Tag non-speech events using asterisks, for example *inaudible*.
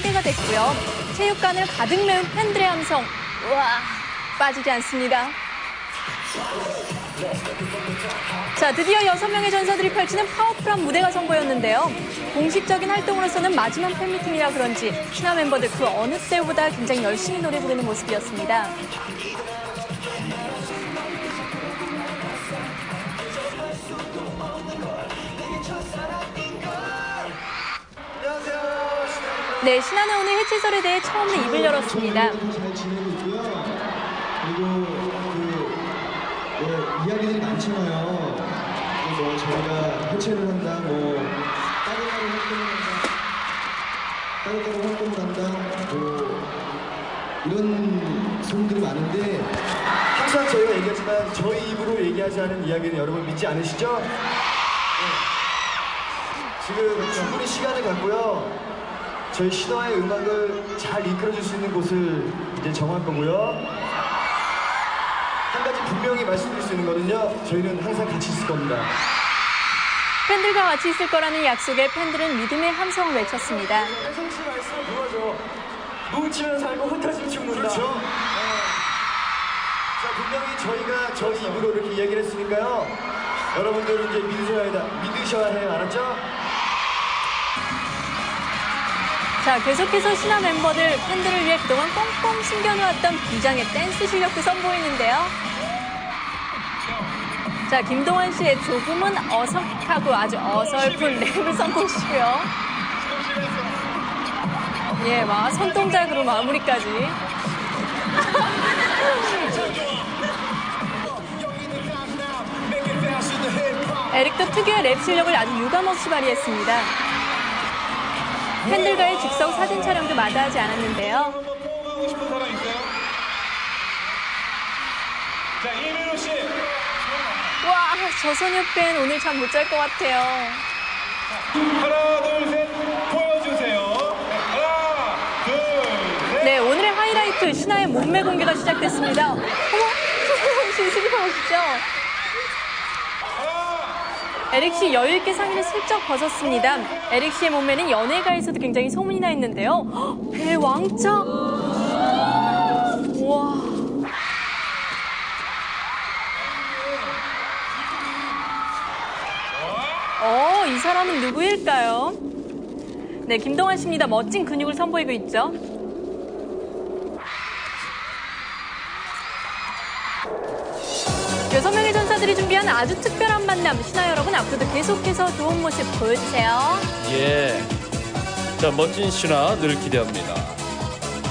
소개가 됐고요. 체육관을 가득 메운 팬들의 함성. 우와, 빠지지 않습니다. 자, 드디어 여섯 명의 전사들이 펼치는 파워풀한 무대가 선보였는데요. 공식적인 활동으로서는 마지막 팬미팅이라 그런지 신화 멤버들 그 어느 때보다 굉장히 열심히 노래 부르는 모습이었습니다. 네, 신화는 오늘 해체설에 대해 처음으로 입을 열었습니다. 그리고 그 예, 이야기들이 많잖아요. 뭐 저희가 해체를 한다, 뭐 따로따로 활동을 한다, 따로따로 활동을 한다, 뭐 이런 소문들이 많은데 항상 저희가 얘기하지만 저희 입으로 얘기하지 않은 이야기는 여러분 믿지 않으시죠? 네. 지금 충분히 시간을 갖고요. 저희 신화의 음악을 잘 이끌어줄 수 있는 곳을 이제 정할 거고요. 한 가지 분명히 말씀드릴 수 있는 거는요. 저희는 항상 같이 있을 겁니다. 팬들과 같이 있을 거라는 약속에 팬들은 믿음의 함성을 외쳤습니다. 혜성 씨 말씀을 그거죠. 뭉치면 살고 흩어지면 죽는다. 그렇죠. 자, 분명히 저희가 저희 입으로 이렇게 이야기를 했으니까요. 여러분들은 이제 믿으셔야, 해, 믿으셔야 해요. 알았죠? 자, 계속해서 신화 멤버들 팬들을 위해 그동안 꽁꽁 숨겨놓았던 비장의 댄스 실력도 선보이는데요. 자, 김동완 씨의 조금은 어석하고 아주 어설픈 랩을 선보이시고요. 예, 막 손동작으로 마무리까지. *laughs* 에릭도 특유의 랩 실력을 아주 유감없이 발휘했습니다. 팬들과의 즉석 사진 촬영도 마다하지 않았는데요. 와, 저 소녀 팬 오늘 잠 못 잘 것 같아요. 하나, 둘, 셋. 보여주세요. 네, 하나, 둘, 셋. 네, 오늘의 하이라이트 신화의 몸매 공개가 시작됐습니다. 어머, 슬퍼 보시죠. 에릭 씨 여유 있게 상의를 슬쩍 벗었습니다. 에릭 씨의 몸매는 연예가에서도 굉장히 소문이 나 있는데요. 헉, 배 왕자. 와. 어, 이 사람은 누구일까요? 네, 김동완 씨입니다. 멋진 근육을 선보이고 있죠. 여섯 명의 전사들이 준비한 아주 특별한 만남. 신화 여러분 앞으로도 계속해서 좋은 모습 보여주세요. 예. 자, 멋진 신화 늘 기대합니다.